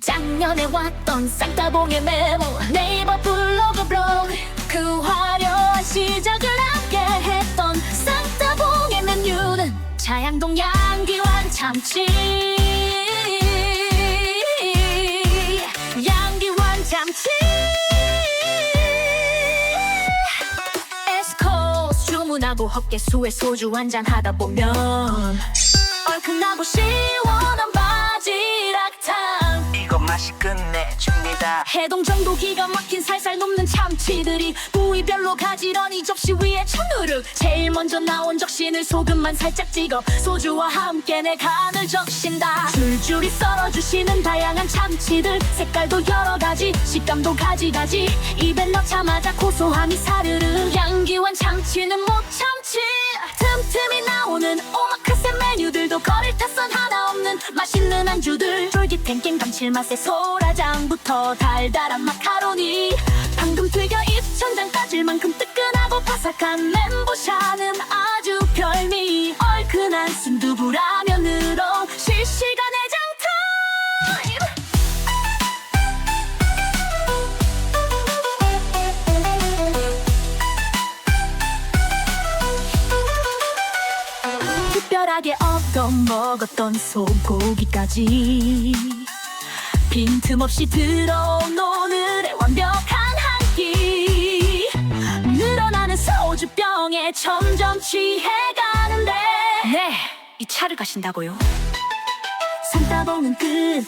작년에 왔던 쌍따봉의 메모 네이버 블로그 블로그. 그 화려한 시작을 함께 했던 쌍따봉의 메뉴는 자양동 양기완 참치. 양기완 참치. 에스코스 주문하고 헛개수에 소주 한잔 하다 보면 얼큰하고 이거 맛이 끝내줍니다. 해동정도 기가 막힌 살살 녹는 참치들이 부위별로 가지런히 접시 위에 천우르 제일 먼저 나온 적신을 소금만 살짝 찍어 소주와 함께 내 간을 적신다. 줄줄이 썰어주시는 다양한 참치들. 색깔도 여러 가지 식감도 가지가지. 입에 넣자마자 고소함이 사르르. 향기wan 참치는 못 참치. 틈틈이 나오는 오마카세 메뉴들도 거릴 타선 하나 없는 맛있는 안주들 깽 감칠맛의 소라장부터 달달한 마카로니. 방금 튀겨 입천장 까질 만큼 뜨끈하고 바삭한 멘보샤는 아주 별미 얼큰한 순 특별하게 얻어 먹었던 소고기까지. 빈틈없이 들어온 오늘의 완벽한 한 끼. 늘어나는 소주병에 점점 취해가는데. 네, 이 차를 가신다고요? 산따봉은 끝